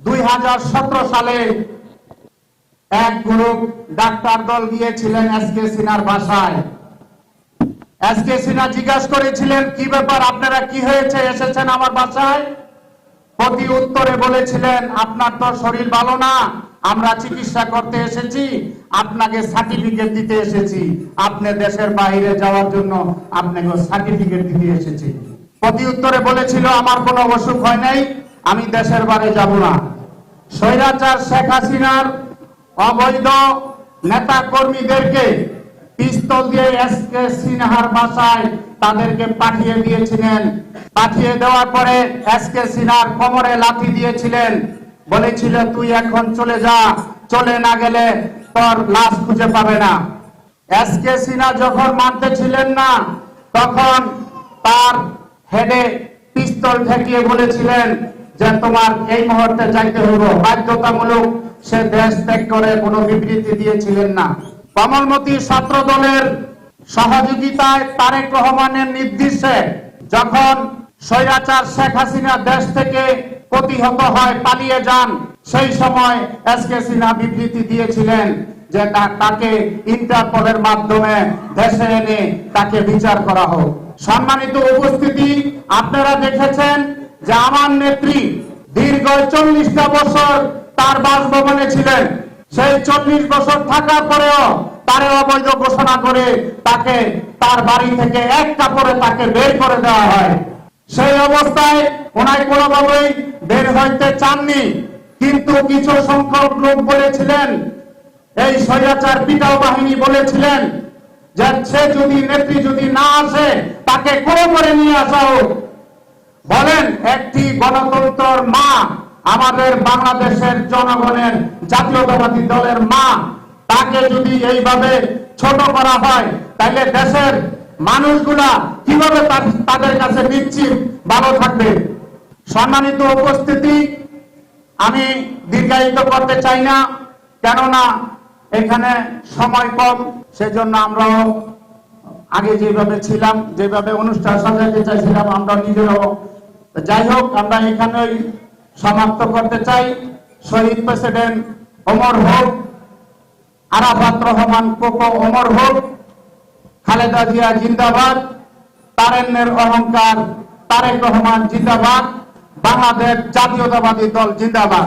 দুই হাজার সতেরো সালে এক গ্রুপ ডাক্তার দল গিয়েছিলেন এস কে সিনার বাসায়। এস কে জিজ্ঞাসা করেছিলেন, কি ব্যাপার, আপনারা কি হয়েছে? এসেছেন আমার বাসায়? প্রতি উত্তরে বলেছিলেন, আপনার তো শরীর ভালো না, আমরা চিকিৎসা করতে এসেছি, আপনাকে সার্টিফিকেট দিতে এসেছি, আপনি দেশের বাইরে যাওয়ার জন্য আপনাকে সার্টিফিকেট দিতে এসেছি। প্রতি উত্তরে বলেছিল, আমার কোনো অসুখ হয় নাই আমি দেশের বাইরে যাব না। স্বৈরাচার শেখ হাসিনার অবৈধ নেতা কর্মীদেরকে পিস্তল দিয়ে এস কে সিনহার বাসায় তাদেরকে পাঠিয়ে দিয়েছিলেন। পাঠিয়ে দেওয়ার পরে এস কে সিনহার কোমরে লাথি দিয়েছিলেন। বলেছিল তুই এখন চলে যা। চলে না গেলে তোর লাশ খুঁজে পাবে না। এস কে সিনহা যখন মানতে ছিলেন না, তখন তার হেডে পিস্তল ঠেকিয়ে বলেছিলেন যে তোমার এই মুহূর্তে যাইতে হইব, বাধ্যতামূলক সে দেশ ত্যাগ করে কোনো বিবৃতি দিয়েছিলেন না। কমলমতি ছাত্র দলের সহযোগিতায় তারেক রহমানের নির্দেশে যখন স্বৈরাচার শেখ হাসিনা দেশ থেকে প্রতিহত হয়, পালিয়ে যান, সেই সময় এস কে সিনহা বিবৃতি দিয়েছিলেন যে তাকে ইন্টারপোলের মাধ্যমে দেশে এনে তাকে বিচার করা হোক। সম্মানিত উপস্থিতি, আপনারা দেখেছেন যে আমার নেত্রী দীর্ঘ চল্লিশটা বছর তার বাসভবনে ছিলেন। সেই চল্লিশ বছর থাকার পরেও তারে অবৈধ ঘোষণা করে তাকে তার বাড়ি থেকে এক কাপড়ে তাকে বের করে দেওয়া হয়। সেই অবস্থায় ওনায় কোনোভাবেই বের হইতে চাননি। কিন্তু কিছু সংখ্যক লোক বলেছিলেন, এই স্বৈরাচার পিটাও বাহিনী বলেছিলেন যে সে যদি নেত্রী যদি না আসে, তাকে কোনো করে নিয়ে আসা হোক বলেন, একটি গণতন্ত্রের মা আমাদের বাংলাদেশের জনগণের জাতীয়তাবাদী দলের মা, তাকে যদি এইভাবে ছোট করা হয় তাহলে দেশের মানুষগুলা কীভাবে তাদের কাছে নিশ্চিত ভালো থাকবে? সম্মানিত উপস্থিতি, আমি দীর্ঘায়িত করতে চাই না, কেননা এখানে সময় কম, সেজন্য আমরাও আগে যেভাবে ছিলাম, যেভাবে অনুষ্ঠান সাজাতে চাইছিলাম, আমরা নিজেরাও যাই হোক, আমরা এখানেই সমাপ্ত করতে চাই। শহীদ প্রেসিডেন্ট অমর হোক, আরাফাত রহমান কোকো অমর হোক, খালেদা জিয়া জিন্দাবাদ, তারেন্নের অহংকার তারেক রহমান জিন্দাবাদ, বাংলাদেশ জাতীয়তাবাদী দল জিন্দাবাদ।